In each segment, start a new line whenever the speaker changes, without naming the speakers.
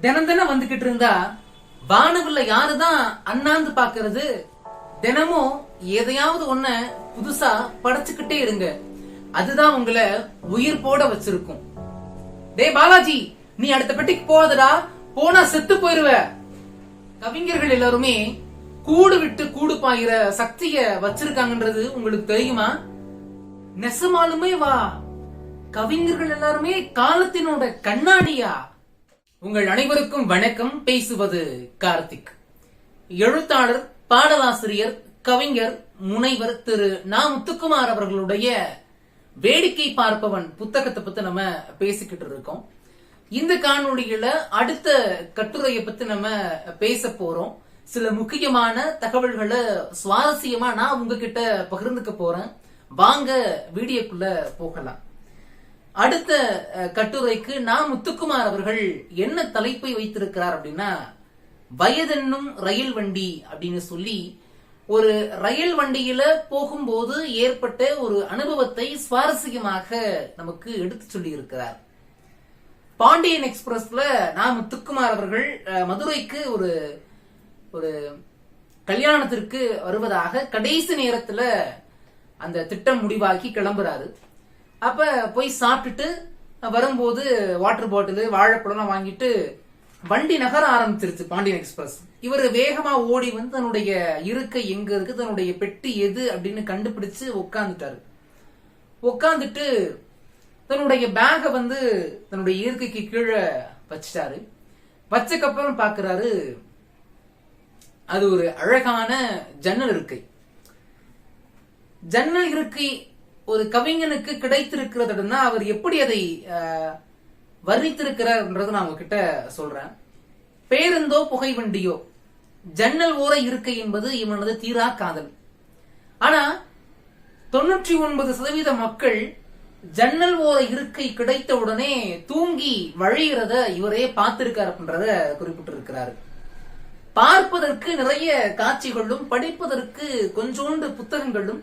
தினம் தினம் வந்துகிட்டு இருந்தா வானவில்ல யாருதான் அண்ணாந்து பாக்குறது தினமும் எதையாவது ஒண்ண புதுசா படைச்சுக்கிட்டே இருங்க. அதுதான் உங்களை உயிர் போட வச்சிருக்கும். டேய் பாலாஜி நீ அடுத்த பெட்டிக்கு போகாதடா. போனா செத்து போயிருவ. கவிஞர்கள் எல்லாருமே கூடு விட்டு கூடு பாயிற சக்திய வச்சிருக்காங்கன்றது உங்களுக்கு தெரியுமா? நெசமாலுமே வா. கவிஞர்கள் எல்லாருமே காலத்தினோட கண்ணாடியா. உங்கள் அனைவருக்கும் வணக்கம். பேசுவது கார்த்திக். எழுத்தாளர் பாடலாசிரியர் கவிஞர் முனைவர் திரு நா. முத்துக்குமார் அவர்களுடைய வேடிக்கை பார்ப்பவன் புத்தகத்தை பத்தி நம்ம பேசிக்கிட்டு இருக்கோம். இந்த காணொளியில அடுத்த கட்டுரையை பத்தி நம்ம பேச போறோம். சில முக்கியமான தகவல்களை சுவாரஸ்யமா நான் உங்ககிட்ட பகிர்ந்துக்க போறேன். வாங்க வீடியோக்குள்ள போகலாம். அடுத்த கட்டுரைக்கு நான் முத்துக்குமார் அவர்கள் என்ன தலைப்பை வைத்திருக்கிறார் அப்படின்னா வயதென்னும் ரயில் வண்டி அப்படின்னு சொல்லி ஒரு ரயில் வண்டியில போகும்போது ஏற்பட்ட ஒரு அனுபவத்தை சுவாரஸ்யமாக நமக்கு எடுத்து சொல்லி இருக்கிறார் பாண்டியன் எக்ஸ்பிரஸ்ல நான் முத்துக்குமார் அவர்கள் மதுரைக்கு ஒரு ஒரு கல்யாணத்திற்கு வருவதாக கடைசி நேரத்துல அந்த திட்டம் முடிவாக்கி கிளம்புறாரு. அப்ப போய் சாப்பிட்டுட்டு வரும்போது வாட்டர் பாட்டில் வாழைப்பழம் வாங்கிட்டு வண்டி நகர ஆரம்பிச்சிருச்சு பாண்டியன் எக்ஸ்பிரஸ். இவர் வேகமா ஓடி வந்து தன்னுடைய இருக்கை எங்க இருக்கு தன்னுடைய பெட்டி எது அப்படின்னு கண்டுபிடிச்சு உட்காந்துட்டாரு உட்காந்துட்டு தன்னுடைய பேகை வந்து தன்னுடைய இருக்கைக்கு கீழே வச்சிட்டாரு. வச்சக்கப்புறம் பாக்குறாரு அது ஒரு அழகான ஜன்னல் இருக்கை. ஜன்னல் இருக்கை ஒரு கவிஞனுக்கு கிடைத்திருக்கிறதுனா அவர் எப்படி அதை வர்ணித்திருக்கிறார்ன்றது நான் உங்ககிட்ட சொல்றேன். பேருந்தோ புகை வண்டியோ ஜன்னல் ஓர இருக்கை என்பது இவனது தீரா காதல். ஆனா தொண்ணூற்றி ஒன்பது சதவீத மக்கள் ஜன்னல் ஓர இருக்கை கிடைத்த உடனே தூங்கி வழிகிறத இவரே பார்த்திருக்கார் அப்படின்றத குறிப்பிட்டிருக்கிறாரு. பார்ப்பதற்கு நிறைய காட்சிகளும் படிப்பதற்கு கொஞ்சோண்டு புத்தகங்களும்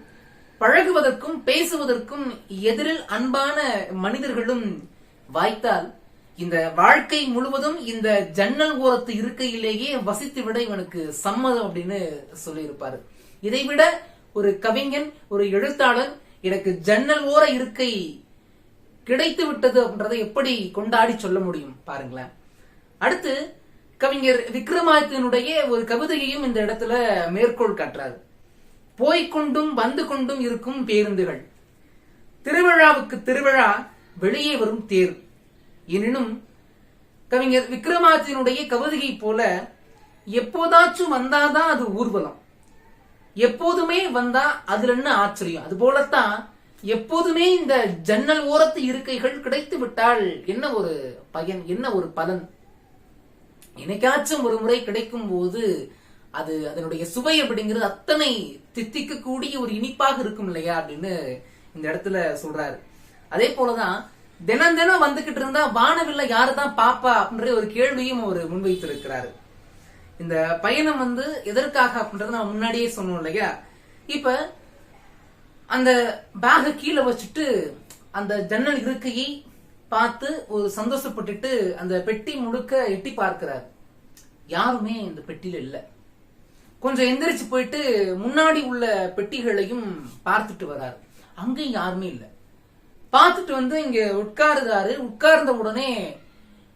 பழகுவதற்கும் பேசுவதற்கும் எதிரில் அன்பான மனிதர்களும் வாய்த்தால் இந்த வாழ்க்கை முழுவதும் இந்த ஜன்னல் ஓரத்து இருக்கையிலேயே வசித்து விட இவனுக்கு சம்மதம் அப்படின்னு சொல்லியிருப்பாரு. இதைவிட ஒரு கவிஞன் ஒரு எழுத்தாளர் எனக்கு ஜன்னல் ஓர இருக்கை கிடைத்து விட்டது அப்படின்றத எப்படி கொண்டாடி சொல்ல முடியும் பாருங்களேன். அடுத்து கவிஞர் விக்ரமாதித்தனுடைய ஒரு கவிதையையும் இந்த இடத்துல மேற்கோள் காட்டுறாரு. போய்க்கொண்டும் வந்து கொண்டும் இருக்கும் பேருந்துகள். திருவிழாவுக்கு திருவிழா வெளியே வரும் தேர். எனினும் கவிஞர் விக்ரமாதித்யனுடைய கவிதையை போல எப்போதாச்சும் வந்தாதான் அது ஊர்வலம். எப்போதுமே வந்தா அதுல என்ன ஆச்சரியம்? அது போலத்தான் எப்போதுமே இந்த ஜன்னல் ஓரத்து இருக்கைகள் கிடைத்து விட்டால் என்ன ஒரு பயன் என்ன ஒரு பலன்? என்னைக்காச்சும் ஒரு முறை கிடைக்கும் போது அது அதனுடைய சுவை அப்படிங்கிறது அத்தனை தித்திக்க கூடிய ஒரு இனிப்பாக இருக்கும் இல்லையா அப்படின்னு இந்த இடத்துல சொல்றாரு. அதே போலதான் தினம் தினம் வந்துகிட்டு இருந்தா வானவில்ல யாருதான் பாப்பா அப்படின்ற ஒரு கேள்வியும் அவர் முன்வைத்திருக்கிறாரு. இந்த பயணம் வந்து எதற்காக அப்படின்றத நான் முன்னாடியே சொன்னோம் இல்லையா? இப்ப அந்த பேக கீழே வச்சுட்டு அந்த ஜன்னல் இருக்கையை பார்த்து ஒரு சந்தோஷப்பட்டுட்டு அந்த பெட்டி முழுக்க எட்டி பார்க்கிறார். யாருமே இந்த பெட்டியில இல்லை. கொஞ்சம் எந்திரிச்சு போயிட்டு முன்னாடி உள்ள பெட்டிகளையும் பார்த்துட்டு வராரு. அங்கேயும் யாருமே இல்லை. பார்த்துட்டு வந்து இங்க உட்காருதாரு. உட்கார்ந்த உடனே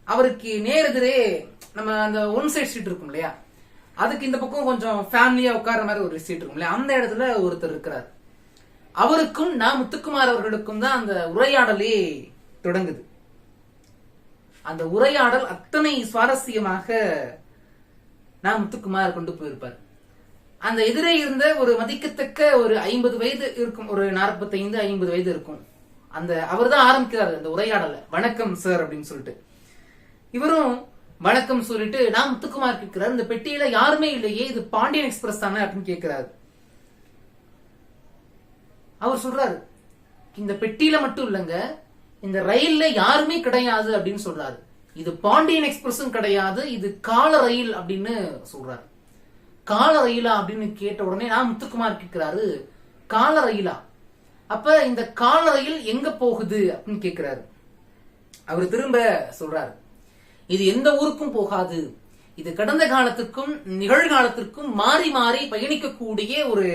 அவருக்கு நேரெதிரே நம்ம அந்த ஒன் சைட் சீட் இருக்கும் இல்லையா? அதுக்கு இந்த பக்கம் கொஞ்சம் ஃபேமிலியா உட்கார்ற மாதிரி ஒரு சீட் இருக்கும் இல்லையா? அந்த இடத்துல ஒருத்தர் இருக்கிறார். அவருக்கும் நான் முத்துக்குமார் அவர்களுக்கும் தான் அந்த உரையாடலே தொடங்குது. அந்த உரையாடல் அத்தனை சுவாரஸ்யமாக நான் முத்துக்குமார் கொண்டு போயிருப்பார். அந்த எதிரே இருந்த ஒரு மதிக்கத்தக்க ஒரு ஐம்பது வயது இருக்கும் ஒரு நாற்பத்தைந்து ஐம்பது வயது இருக்கும். அந்த அவர் தான் ஆரம்பிக்கிறார் அந்த உரையாடல. வணக்கம் சார் அப்படின்னு சொல்லிட்டு. இவரும் வணக்கம் சொல்லிட்டு நான் முத்துக்குமார் கேட்கிறார் இந்த பெட்டியில யாருமே இல்லையே இது பாண்டியன் எக்ஸ்பிரஸ் தானே அப்படின்னு கேட்கிறாரு. அவர் சொல்றாரு இந்த பெட்டியில மட்டும் இல்லங்க இந்த ரயில்ல யாருமே கிடையாது அப்படின்னு சொல்றாரு. இது பாண்டியன் எக்ஸ்பிரஸும் கிடையாது இது கால ரயில் அப்படின்னு சொல்றாரு. கால ரயிலா அப்படின்னு கேட்ட உடனே நான் முத்துக்குமார் கேட்கிறாரு கால ரயிலா அப்ப இந்த கால ரயில் எங்க போகுது அப்படின்னு கேட்கிறாரு. அவர் திரும்ப சொல்றாரு இது எந்த ஊருக்கும் போகாது. இது கடந்த காலத்துக்கும் நிகழ்காலத்திற்கும் மாறி மாறி பயணிக்கக்கூடிய ஒரு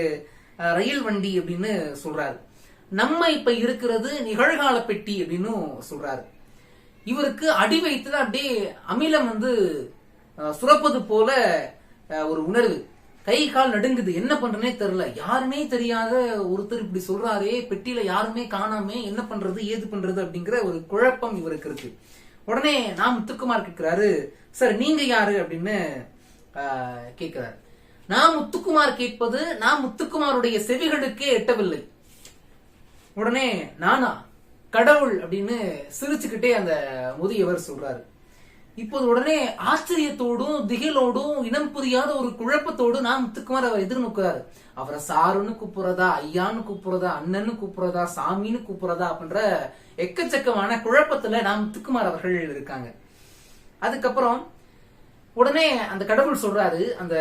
ரயில் வண்டி அப்படின்னு சொல்றாரு. நம்ம இப்ப இருக்கிறது நிகழ்கால பெட்டி அப்படின்னு சொல்றாரு. இவருக்கு அடி வயிற்றுல அப்படியே அமிலம் வந்து சுரப்பது போல ஒரு உணர்வு. கை கால் நடுங்குது. என்ன பண்றனே தெரியல. யாருமே தெரியாத ஒருத்தர் இப்படி சொல்றாரே பெட்டியில யாருமே காணாமே என்ன பண்றது ஏது பண்றது அப்படிங்கிற ஒரு குழப்பம் இவருக்கு இருக்கு. உடனே நான் முத்துக்குமார் கேட்கிறாரு சார் நீங்க யாரு? அப்படின்னு கேட்கிறாரு நான் முத்துக்குமார் கேட்பது நான் முத்துக்குமாருடைய செவிகளுக்கே எட்டவில்லை. உடனே நானா? கடவுள் அப்படின்னு சிரிச்சுக்கிட்டே அந்த முதியவர் சொல்றாரு. இப்போது உடனே ஆச்சரியத்தோடும் திகிலோடும் இனம் புரியாத ஒரு குழப்பத்தோடு நான் முத்துக்குமார் அவர் எதிர்நோக்குறாரு அவரை சாருன்னு கூப்பிடுறதா ஐயான்னு கூப்பிடுறதா அண்ணன்னு கூப்பிடுறதா சாமின்னு கூப்பிடுறதா அப்படின்ற எக்கச்சக்கமான குழப்பத்துல நான் முத்துக்குமார் அவர்கள் இருக்காங்க. அதுக்கப்புறம் உடனே அந்த கடவுள் சொல்றாரு அந்த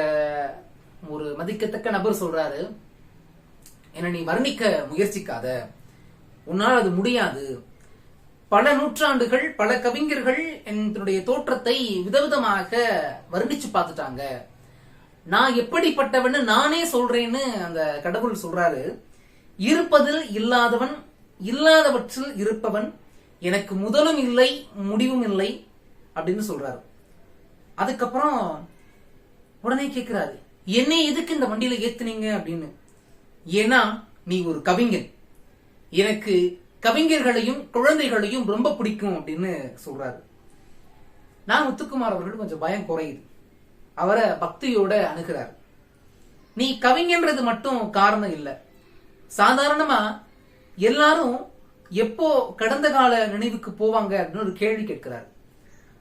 ஒரு மதிக்கத்தக்க நபர் சொல்றாரு என்ன நீ வர்ணிக்க முயற்சிக்காத. உன்னால் அது முடியாது. பல நூற்றாண்டுகள் பல கவிஞர்கள் என்னுடைய தோற்றத்தை விதவிதமாக வர்ணிச்சு பார்த்துட்டாங்க. நான் எப்படிப்பட்டவன்னு நானே சொல்றேன்னு அந்த கடவுள் சொல்றாரு. இருப்பதில் இல்லாதவன் இல்லாதவற்றில் இருப்பவன் எனக்கு முதலும் இல்லை முடிவும் இல்லை அப்படின்னு சொல்றாரு. அதுக்கப்புறம் உடனே கேட்கிறாரு என்னை எதுக்கு இந்த வண்டியில ஏத்துனீங்க? அப்படின்னு. ஏன்னா நீ ஒரு கவிஞன். எனக்கு கவிஞர்களையும் குழந்தைகளையும் ரொம்ப பிடிக்கும் அப்படின்னு சொல்றாரு. நான் முத்துக்குமார் அவர்கள் கொஞ்சம் பயம் குறையுது. அவரை பக்தியோட அணுகிறார். நீ கவிஞன்றது மட்டும் காரணம் இல்லை. சாதாரணமா எல்லாரும் எப்போ கடந்த கால நினைவுக்கு போவாங்க அப்படின்னு ஒரு கேள்வி கேட்கிறார்.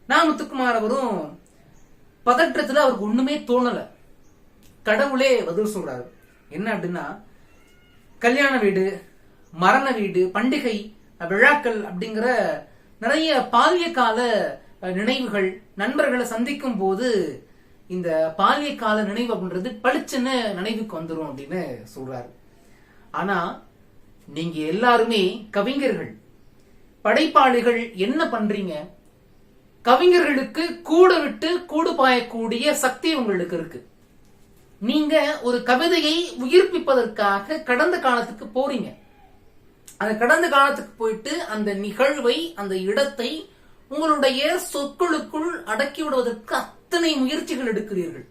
நான் முத்துக்குமார் அவரும் பதற்றத்துல அவருக்கு ஒண்ணுமே தோணல. கடவுளே பதில் சொல்றாரு. என்ன அப்படின்னா கல்யாண வீடு மரண வீடு பண்டிகை விழாக்கள் அப்படிங்கிற நிறைய பால்ய கால நினைவுகள் நண்பர்களை சந்திக்கும் போது இந்த பால்ய கால நினைவு அப்படின்றது பளிச்சுன்னு நினைவுக்கு வந்துடும் அப்படின்னு சொல்றாரு. ஆனா நீங்க எல்லாருமே கவிஞர்கள். படைப்பாளிகள் என்ன பண்றீங்க? கவிஞர்களுக்கு கூடு விட்டு கூடு பாயக்கூடிய சக்தி உங்களுக்கு இருக்கு. நீங்க ஒரு கவிதையை உயிர்ப்பிப்பதற்காக கடந்த காலத்துக்கு போறீங்க. அந்த கடந்த காலத்துக்கு போயிட்டு அந்த நிகழ்வை அந்த இடத்தை உங்களுடைய சொற்களுக்குள் அடக்கி விடுவதற்கு அத்தனை முயற்சிகள் எடுக்கிறீர்கள்.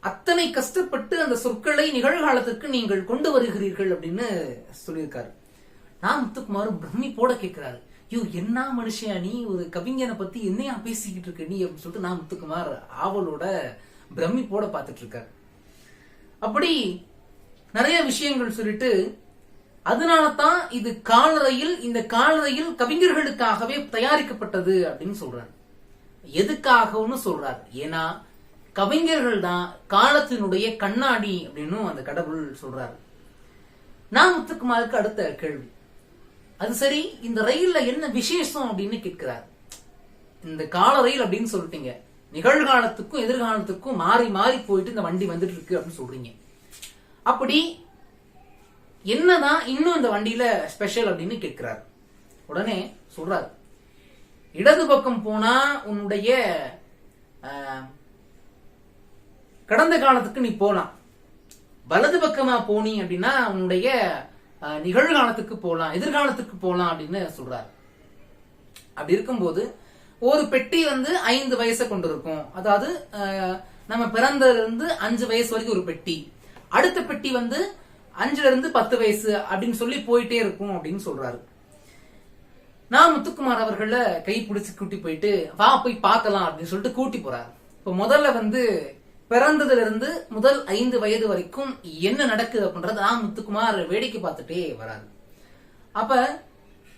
அத்தனை கஷ்டப்பட்டு அந்த சொற்களை நிகழ்காலத்துக்கு நீங்கள் கொண்டு வருகிறீர்கள் அப்படின்னு சொல்லியிருக்காரு. நான் முத்துக்குமார் பிரமிப்போட கேட்கிறாரு. ஐயோ என்ன மனுஷன் நீ? ஒரு கவிஞனை பத்தி என்னையா பேசிக்கிட்டு இருக்க நீ? அப்படின்னு சொல்லிட்டு நான் முத்துக்குமார் ஆவலோட பிரமிப்போட பார்த்துட்டு இருக்காரு. அப்படி நிறைய விஷயங்கள் சொல்லிட்டு அதனால தான் இது காலரையில் இந்த காலரையில் கவிஞர்களுக்காகவே தயாரிக்கப்பட்டது அப்படின்னு சொல்றாரு எதுக்காகவும் சொல்றாரு ஏன்னா கவிஞர்கள் தான் காலத்தினுடைய கண்ணாடி அப்படின்னு அந்த கடவுள் சொல்றாரு. நான் முத்துக்குமாருக்கு அடுத்த கேள்வி. அது சரி இந்த ரயில்ல என்ன விசேஷம் அப்படின்னு கேட்கிறார். இந்த கால ரயில் அப்படின்னு சொல்லிட்டீங்க. நிகழ்காலத்துக்கும் எதிர்காலத்துக்கும் மாறி மாறி போயிட்டு இந்த வண்டி வந்துட்டு இருக்கு அப்படின்னு சொல்றீங்க. அப்படி என்னதான் இன்னும் இந்த வண்டியில ஸ்பெஷல் அப்படின்னு கேட்கிறார். உடனே சொல்றாரு இடது பக்கம் போனா உன்னுடைய ஆஹ், கடந்த காலத்துக்கு நீ போலாம். வலது பக்கமா போனி அப்படின்னா உன்னுடைய அஹ், நிகழ்காலத்துக்கு போகலாம் எதிர்காலத்துக்கு போகலாம் அப்படின்னு சொல்றாரு. அப்படி இருக்கும்போது ஒரு பெட்டி வந்து ஐந்து வயசை கொண்டு இருக்கும் அதாவது அஹ், நம்ம பிறந்ததுல இருந்து அஞ்சு வயசு வரைக்கும் ஒரு பெட்டி. அடுத்த பெட்டி வந்து அஞ்சுல இருந்து பத்து வயசு அப்படின்னு சொல்லி போயிட்டே இருக்கும் அப்படின்னு சொல்றாரு. நான் முத்துக்குமார் அவர்கள கை பிடிச்சு கூட்டி போயிட்டு வா போய் பார்க்கலாம் அப்படின்னு சொல்லிட்டு கூட்டி போறாரு. இப்ப முதல்ல வந்து பிறந்ததுல இருந்து முதல் ஐந்து வயது வரைக்கும் என்ன நடக்குது அப்படின்றத நான் முத்துக்குமார் வேடிக்கை பார்த்துட்டே வராரு. அப்ப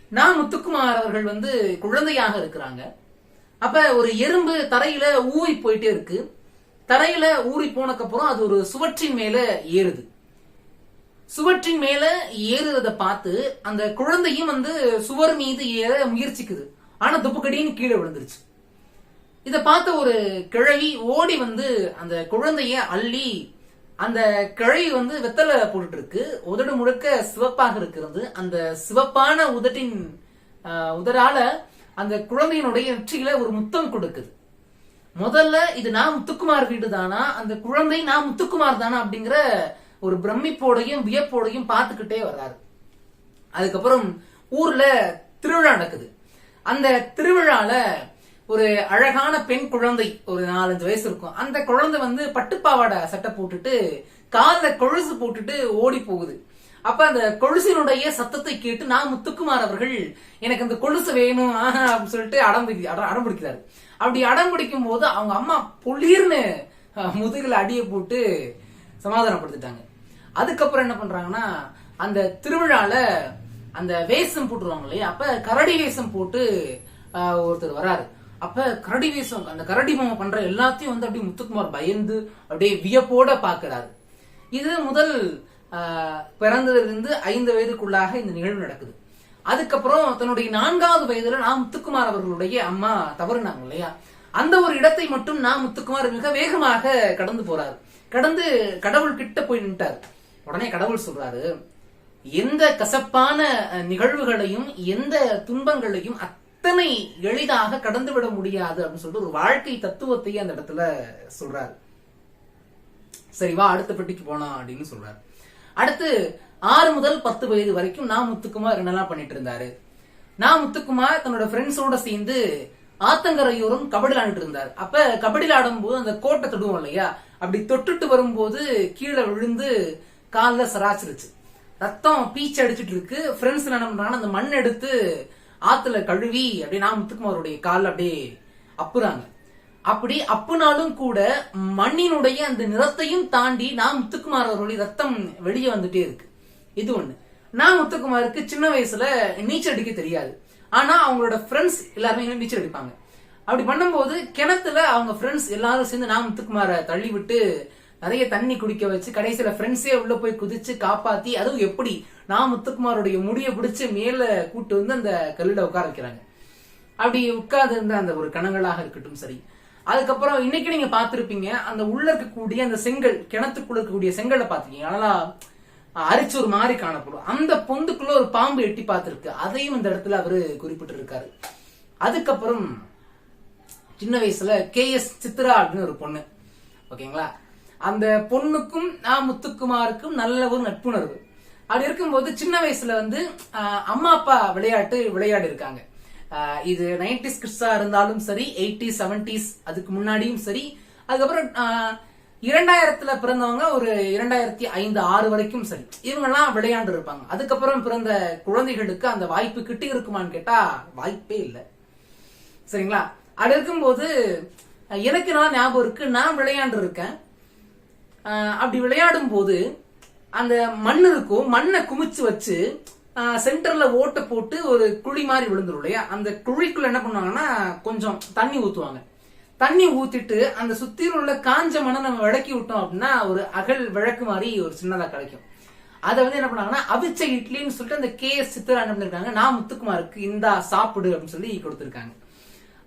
நான் முத்துக்குமார் அவர்கள் வந்து குழந்தையாக இருக்கிறாங்க. அப்ப ஒரு எறும்பு தரையில ஊறி போயிட்டே இருக்கு. தரையில ஊறி போனக்கப்புறம் அது ஒரு சுவற்றின் மேல ஏறுது. சுவற்றின் மேல ஏறுறத பார்த்து அந்த குழந்தையும் வந்து சுவர் மீது ஏற முயற்சிக்குது. ஆனா துப்புக்கடின்னு கீழே விழுந்துருச்சு. இத பார்த்த ஒரு கிழவி ஓடி வந்து அந்த குழந்தைய அள்ளி அந்த கிழவி வந்து வெத்தலை போட்டுட்டு இருக்கு உதடு முழுக்க சிவப்பாக இருக்கிறது. அந்த சிவப்பான உதட்டின் உதரால அந்த குழந்தையினுடைய நெற்றியில ஒரு முத்தம் கொடுக்குது. முதல்ல இது நான் முத்துக்குமார் வீடு தானா அந்த குழந்தை நான் முத்துக்குமார் தானா அப்படிங்கிற ஒரு பிரமிப்போடையும் வியப்போடையும் பார்த்துக்கிட்டே வர்றாரு. அதுக்கப்புறம் ஊர்ல திருவிழா நடக்குது. அந்த திருவிழால ஒரு அழகான பெண் குழந்தை ஒரு நாலஞ்சு வயசு இருக்கும். அந்த குழந்தை வந்து பட்டுப்பாவாடை சட்டை போட்டுட்டு காலில் கொழுசு போட்டுட்டு ஓடி போகுது. அப்ப அந்த கொலுசினுடைய சத்தத்தை கேட்டு நான் முத்துக்குமார் அவர்கள் எனக்கு அந்த கொழுசு வேணும் அப்படின்னு சொல்லிட்டு அடம் அட- அடம் பிடிக்கிறாரு. அப்படி அடம் பிடிக்கும் போது அவங்க அம்மா பொளிர்னு முதுகில் முதுகுல அடியை போட்டு சமாதானப்படுத்திட்டாங்க. அதுக்கப்புறம் என்ன பண்றாங்கன்னா அந்த திருவிழால அந்த வேஷம் போட்டுருவாங்க இல்லையா? அப்ப கரடி வேஷம் போட்டு ஆஹ், ஒருத்தர் வராரு. அப்ப கரடி வேஷம் அந்த கரடி மாமா பண்ற எல்லாத்தையும் வந்து அப்படியே முத்துக்குமார் பயந்து அப்படியே வியப்போட பாக்குறாரு. இது முதல் ஆஹ், பிறந்ததிலிருந்து ஐந்து வயதுக்குள்ளாக இந்த நிகழ்வு நடக்குது. அதுக்கப்புறம் தன்னுடைய நான்காவது வயதுல நான் முத்துக்குமார் அவர்களுடைய அம்மா தவறுனாங்க இல்லையா? அந்த ஒரு இடத்தை மட்டும் நான் முத்துக்குமார் மிக வேகமாக கடந்து போறாரு. கடந்து கடவுள் கிட்ட போய் நின்ட்டாரு. உடனே கடவுள் சொல்றாரு எந்த கசப்பான நிகழ்வுகளையும் எந்த துன்பங்களையும் அத்தனை எளிதாக கடந்து விட முடியாது அப்படின்னு சொல்லிட்டு ஒரு வாழ்க்கை தத்துவத்தை அந்த இடத்துல சொல்றாரு. சரி வா அடுத்த பெட்டிக்கு போலாம் அப்படின்னு சொல்றாரு. அடுத்து ஆறு முதல் பத்து வயது வரைக்கும் நான் முத்துக்குமார் என்னெல்லாம் பண்ணிட்டு இருந்தாரு? நான் முத்துக்குமார் தன்னோட ஃப்ரெண்ட்ஸோட சேர்ந்து ஆத்தங்கரையோரும் கபடி விளையாண்டுட்டு இருந்தார். அப்ப கபடி ஆடும்போது போது அந்த கோட்டை தொடுவோம் இல்லையா? அப்படி தொட்டுட்டு வரும்போது கீழே விழுந்து காலில் சராச்சிருச்சு. ரத்தம் பீச்சு அடிச்சுட்டு இருக்கு. ஃப்ரெண்ட்ஸ் என்ன பண்றாங்கன்னா அந்த மண் எடுத்து ஆத்துல கழுவி அப்படியே நான் முத்துக்குமாருடைய கால்ல அப்படியே அப்புறாங்க. அப்படி அப்புனாலும் கூட மண்ணினுடைய அந்த நிறத்தையும் தாண்டி நான் முத்துக்குமார் அவருடைய ரத்தம் வெளியே வந்துட்டே இருக்கு. இது ஒண்ணு. நான் முத்துக்குமாருக்கு சின்ன வயசுல நீச்சல் அடிக்க தெரியாது. ஆனா அவங்களோட ஃப்ரெண்ட்ஸ் எல்லாருமே நீச்சல் அடிப்பாங்க. அப்படி பண்ணும்போது கிணத்துல அவங்க ஃப்ரெண்ட்ஸ் எல்லாரும் சேர்ந்து நான் முத்துக்குமாரை தள்ளி விட்டு நிறைய தண்ணி குடிக்க வச்சு கடைசியில ஃப்ரெண்ட்ஸே உள்ள போய் குதிச்சு காப்பாத்தி அதுவும் எப்படி? நான் முத்துக்குமாருடைய முடிய பிடிச்சு மேல கூட்டு வந்து அந்த கல்லுல உட்கார வைக்கிறாங்க. அப்படி உட்கார்ந்து இருந்த அந்த ஒரு கணங்களாக இருக்கட்டும் சரி. அதுக்கப்புறம் இன்னைக்கு நீங்க பாத்திருப்பீங்க அந்த உள்ள இருக்கக்கூடிய அந்த செங்கல் கிணத்துக்குள்ள இருக்கக்கூடிய செங்கலை பார்த்திருக்கீங்க. நல்லா அரிச்சு ஒரு மாதிரி காணப்படும். அந்த பொந்துக்குள்ள ஒரு பாம்பு எட்டி பார்த்திருக்கு. அதையும் இந்த இடத்துல அவரு குறிப்பிட்டு இருக்காரு அதுக்கப்புறம் சின்ன வயசுல கே எஸ் சித்ரா அப்படின்னு ஒரு பொண்ணு. ஓகேங்களா? அந்த பொண்ணுக்கும் ஆ முத்துக்குமாருக்கும் நல்ல ஒரு நட்புணர்வு. அப்படி இருக்கும்போது சின்ன வயசுல வந்து ஆஹ், அம்மா அப்பா விளையாட்டு விளையாடி இருக்காங்க. ஆஹ், இது நைன்டிஸ் கிட்ஸா இருந்தாலும் சரி எயிட்டி செவன்டிஸ் அதுக்கு முன்னாடியும் சரி. அதுக்கப்புறம் ஆஹ், இரண்டாயிரத்துல பிறந்தவங்க ஒரு இரண்டாயிரத்தி ஐந்து ஆறு வரைக்கும் சரி. இவங்கெல்லாம் விளையாண்டு இருப்பாங்க. அதுக்கப்புறம் பிறந்த குழந்தைகளுக்கு அந்த வாய்ப்பு கிட்டி இருக்குமான்னு கேட்டா வாய்ப்பே இல்லை. சரிங்களா? அப்படி இருக்கும்போது எனக்கு நான் ஞாபகம் இருக்கு நான் விளையாண்டு இருக்கேன். அப்படி விளையாடும் போது அந்த மண் இருக்கும் மண்ணை குமிச்சு வச்சு சென்டர்ல ஓட்டை போட்டு ஒரு குழி மாதிரி விழுந்துரும் இல்லையா? அந்த குழிக்குள்ள என்ன பண்ணுவாங்கன்னா கொஞ்சம் தண்ணி ஊத்துவாங்க. தண்ணி ஊத்திட்டு அந்த சுத்தியில் உள்ள காஞ்ச மண்ணை நம்ம விளக்கி விட்டோம் அப்படின்னா ஒரு அகல் விளக்கு மாதிரி ஒரு சின்னதா கிடைக்கும். அதை வந்து என்ன பண்ணாங்கன்னா அவிச்ச இட்லின்னு சொல்லிட்டு அந்த கே எஸ் சித்ரா என்ன பண்ணிருக்காங்க நான் முத்துக்குமாருக்கு இந்தா சாப்பிடு அப்படின்னு சொல்லி கொடுத்துருக்காங்க.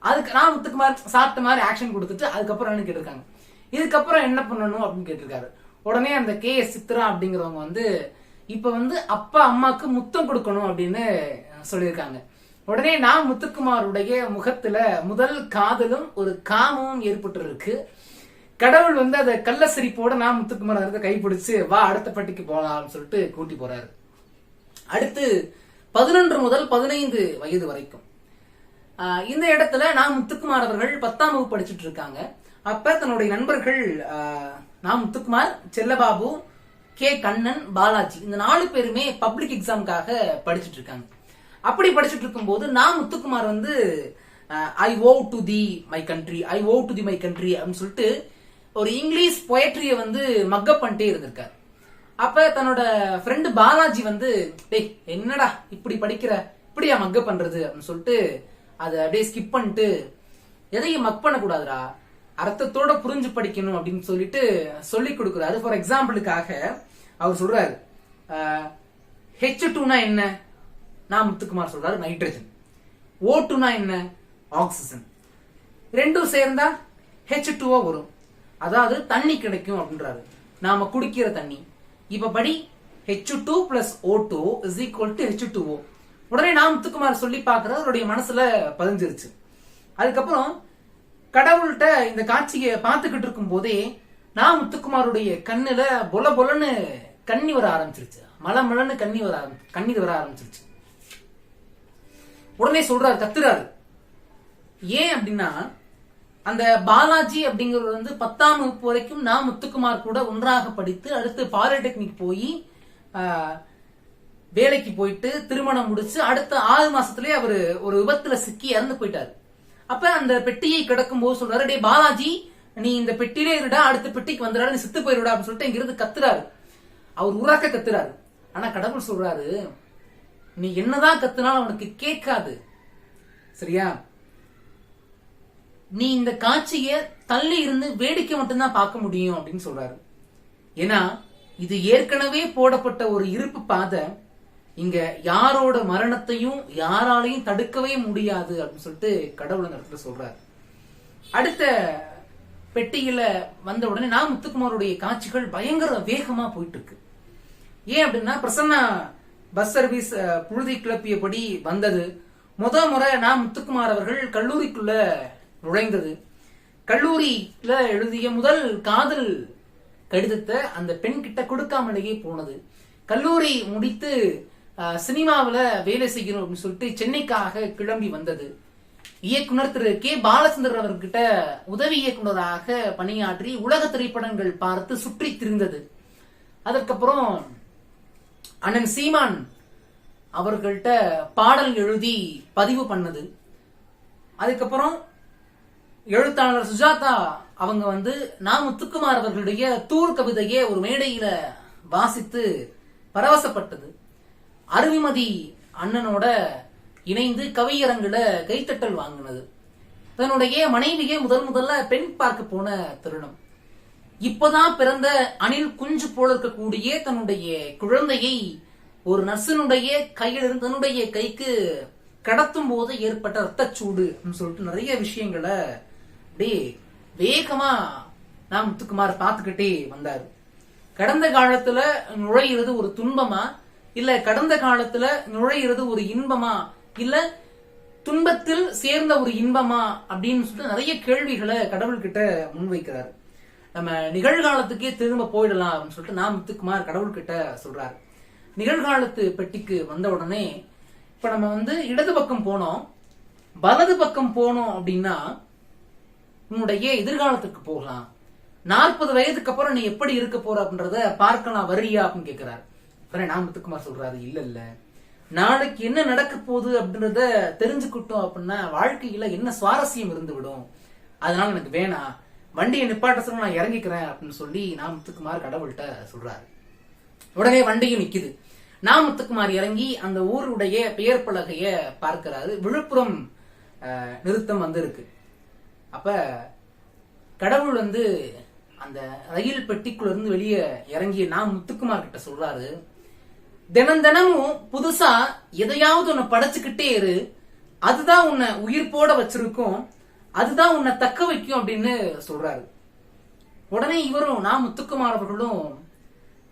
அதுக்கு நான் முத்துக்குமார் சாப்பிட்ட மாதிரி ஆக்ஷன் கொடுத்துட்டு அதுக்கப்புறம் என்ன கேட்டிருக்காங்க. இதுக்கப்புறம் என்ன பண்ணணும் அப்படின்னு கேட்டிருக்காரு. உடனே அந்த கே எஸ் சித்ரா அப்படிங்கிறவங்க வந்து இப்ப வந்து அப்பா அம்மாக்கு முத்தம் கொடுக்கணும் அப்படின்னு சொல்லியிருக்காங்க. உடனே நான் முத்துக்குமாருடைய முகத்துல முதல் காதலும் ஒரு காமமும் ஏற்பட்டு இருக்கு கடவுள் வந்து அதை கள்ள சிரிப்போட நான் முத்துக்குமார் அதை கைப்பிடிச்சு வா அடுத்த பட்டிக்கு போகலாம்னு சொல்லிட்டு கூட்டி போறாரு. அடுத்து பதினொன்று முதல் பதினைந்து வயது வரைக்கும். இந்த இடத்துல நான் முத்துக்குமார் அவர்கள் பத்தாம் வகுப்பு படிச்சுட்டு இருக்காங்க. அப்ப தன்னுடைய நண்பர்கள் நான் முத்துக்குமார் செல்லபாபு கே. கண்ணன் பாலாஜி இந்த நாலு பேருமே பப்ளிக் எக்ஸாமுக்காக படிச்சுட்டு இருக்காங்க. அப்படி படிச்சுட்டு இருக்கும்போது நான் முத்துக்குமார் வந்து I owe to thee my country I owe to thee my country அப்படின்னு சொல்லிட்டு ஒரு இங்கிலீஷ் பொயட்ரிய வந்து மக்கப் பண்ணிட்டே இருந்திருக்காரு. அப்ப தன்னோட ஃப்ரெண்டு பாலாஜி வந்து டேய் என்னடா இப்படி படிக்கிற? இப்படியா மக்கப் பண்றது? அப்படின்னு சொல்லிட்டு அதை அப்படியே ஸ்கிப் பண்ணிட்டு எதையும் மக் பண்ணக்கூடாதுடா. அர்த்தத்தோட புரிஞ்சு படிக்கணும் அப்படின்னு சொல்லிட்டு சொல்லி கொடுக்குறாரு. ஃபார் எக்ஸாம்பிளுக்காக அவர் சொல்றாரு ஹெச் டூனா என்ன? நான் முத்துக்குமார் சொல்றாரு நைட்ரஜன். ஓ டூனா என்ன? ஆக்சிஜன். ரெண்டும் சேர்ந்தா ஹெச் டூவா வரும். அதாவது தண்ணி கிடைக்கும் அப்படின்றாரு. நாம குடிக்கிற தண்ணி. இப்ப படி H two plus O two is equal to H two O உடனே நான் முத்துக்குமார் சொல்லி பாக்குறது அவருடைய மனசுல பதிஞ்சிருச்சு. அதுக்கப்புறம் கடவுள்கிட்ட இந்த காட்சியை பார்த்துக்கிட்டு இருக்கும் போதே நான் முத்துக்குமாருடைய கண்ணுல பொல பொலன்னு கண்ணி வர ஆரம்பிச்சிருச்சு. மல மலன்னு கண்ணி வர ஆரம்பி கண்ணீர் வர ஆரம்பிச்சிருச்சு. உடனே சொல்றாரு கத்துறாரு. ஏன் அப்படின்னா அந்த பாலாஜி அப்படிங்கிறது வந்து பத்தாம் வகுப்பு வரைக்கும் நான் முத்துக்குமார் கூட ஒன்றாக படித்து அடுத்து பாலிடெக்னிக் போய் வேலைக்கு போயிட்டு திருமணம் முடிச்சு அடுத்த ஆறு மாசத்துலயே அவரு ஒரு விபத்துல சிக்கி இறந்து போயிட்டாரு. அப்ப அந்த பெட்டியை கிடக்கும் போது சொல்றாரு டே பாலாஜி நீ இந்த பெட்டியிலே இருடா அடுத்த பெட்டிக்கு வந்துடா நீ செத்து போயிருடா அப்படின்னு சொல்லிட்டு இங்கிருந்து கத்துறாரு. அவர் உராக்க கத்துறாரு. ஆனா கடவுள் சொல்றாரு நீ என்னதான் கத்துனாலும் அவனுக்கு கேட்காது. சரியா? நீ இந்த காட்சிய தள்ளி இருந்து வேடிக்கை மட்டும்தான் பார்க்க முடியும் அப்படின்னு சொல்றாரு. ஏன்னா இது ஏற்கனவே போடப்பட்ட ஒரு இருப்பு பாதை. இங்க யாரோட மரணத்தையும் யாராலையும் தடுக்கவே முடியாது அப்படின்னு சொல்லிட்டு கடவுள் அந்த இடத்துல சொல்றாரு. அடுத்த பெட்டியில வந்த உடனே நான் முத்துக்குமாருடைய காட்சிகள் பயங்கர வேகமா போயிட்டு இருக்கு. ஏன் அப்படின்னா பிரசன்னா பஸ் சர்வீஸ் புழுதி கிளப்பியபடி வந்தது. முத முறை நான் முத்துக்குமார் அவர்கள் கல்லூரிக்குள்ள நுழைந்தது. கல்லூரியில எழுதிய முதல் காதல் கடிதத்தை அந்த பெண் கிட்ட கொடுக்காமலேயே போனது. கல்லூரி முடித்து சினிமாவில் வேலை செய்யணும் அப்படின்னு சொல்லிட்டு சென்னைக்காக கிளம்பி வந்தது. இயக்குனர் திரு கே. பாலச்சந்தர் அவர்கிட்ட உதவி இயக்குனராக பணியாற்றி உலக திரைப்படங்கள் பார்த்து சுற்றி திரிந்தது. அதற்கப்புறம் அண்ணன் சீமான் அவர்கள்ட்ட பாடல் எழுதி பதிவு பண்ணது. அதுக்கப்புறம் எழுத்தாளர் சுஜாதா அவங்க வந்து நாம் முத்துக்குமார் அவர்களுடைய தூர் கவிதையை ஒரு மேடையில வாசித்து பரவசப்பட்டது. அருவிமதி அண்ணனோட இணைந்து கவியரங்குல கைத்தட்டல் வாங்கினது. தன்னுடைய மனைவியை முதல் முதல்ல பெண் பார்க்க போன தருணம். இப்பதான் பிறந்த அணில் குஞ்சு போல இருக்கக்கூடிய தன்னுடைய குழந்தையை ஒரு நர்சனுடைய கையில் இருந்து தன்னுடைய கைக்கு கடத்தும் போது ஏற்பட்ட ரத்தச்சூடு அப்படின்னு சொல்லிட்டு நிறைய விஷயங்களை அப்படியே வேகமா நாம் முத்துக்குமார் பார்த்துக்கிட்டே வந்தார். கடந்த காலத்துல நுழையிறது ஒரு துன்பமா இல்ல கடந்த காலத்துல நுழையிறது ஒரு இன்பமா? இல்ல துன்பத்தில் சேர்ந்த ஒரு இன்பமா? அப்படின்னு சொல்லிட்டு நிறைய கேள்விகளை கடவுள்கிட்ட முன்வைக்கிறாரு. நம்ம நிகழ்காலத்துக்கே திரும்ப போயிடலாம் அப்படின்னு சொல்லிட்டு நான் முத்துக்குமார் கடவுள்கிட்ட சொல்றாரு. நிகழ்காலத்து பெட்டிக்கு வந்த உடனே இப்ப நம்ம வந்து இடது பக்கம் போனோம். வலது பக்கம் போனோம் அப்படின்னா உன்னுடைய எதிர்காலத்துக்கு போகலாம். நாற்பது வயதுக்கு அப்புறம் நீ எப்படி இருக்க போற அப்படின்றத பார்க்கலாம் வரியா அப்படின்னு கேக்குறாரு. உடனே நான் முத்துக்குமார் சொல்றாரு இல்ல இல்ல நாளைக்கு என்ன நடக்க போகுது அப்படின்றத தெரிஞ்சுக்கிட்டோம் அப்படின்னா வாழ்க்கையில என்ன சுவாரஸ்யம் இருந்து விடும் அதனால எனக்கு வேணாம் வண்டியை நிப்பாட்ட சொல்ல நான் இறங்கிக்கிறேன் அப்படின்னு சொல்லி நான் முத்துக்குமார் கடவுள்கிட்ட சொல்றாரு. உடனே வண்டியும் நிக்குது. நான் முத்துக்குமார் இறங்கி அந்த ஊருடைய பெயர் பலகைய பார்க்கிறாரு. விழுப்புரம் நிறுத்தம் வந்து இருக்கு அப்ப கடவுள் வந்து அந்த ரயில் பெட்டிக்குள்ள இருந்து வெளியே இறங்கி நான் முத்துக்குமார் கிட்ட சொல்றாரு தினம் தினமும் புதுசா எதையாவது உன்னை படைச்சுக்கிட்டே இரு. அதுதான் உன்னை உயிர்ப்போட வச்சிருக்கும். அதுதான் உன்னை தக்க வைக்கும் அப்படின்னு சொல்றாரு. உடனே இவரும் நான் முத்துக்குமார் அவர்களும்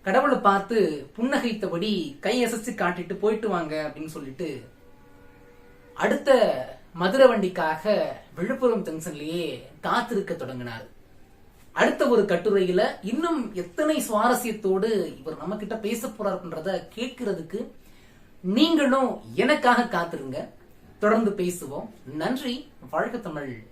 கடவுளை பார்த்து புன்னகைத்தபடி கை அசைச்சு காட்டிட்டு போயிட்டு வாங்க அப்படின்னு சொல்லிட்டு அடுத்த மதுரை வண்டிக்காக விழுப்புரம் ஜங்ஷன்லயே காத்திருக்க தொடங்கினார். அடுத்த ஒரு கட்டுரையில இன்னும் எத்தனை சுவாரஸ்யத்தோடு இவர் நம்ம கிட்ட பேச போறாருன்றத கேட்கறதுக்கு நீங்களும் எனக்காக காத்திருங்க. தொடர்ந்து பேசுவோம். நன்றி. வாழ்க தமிழ்.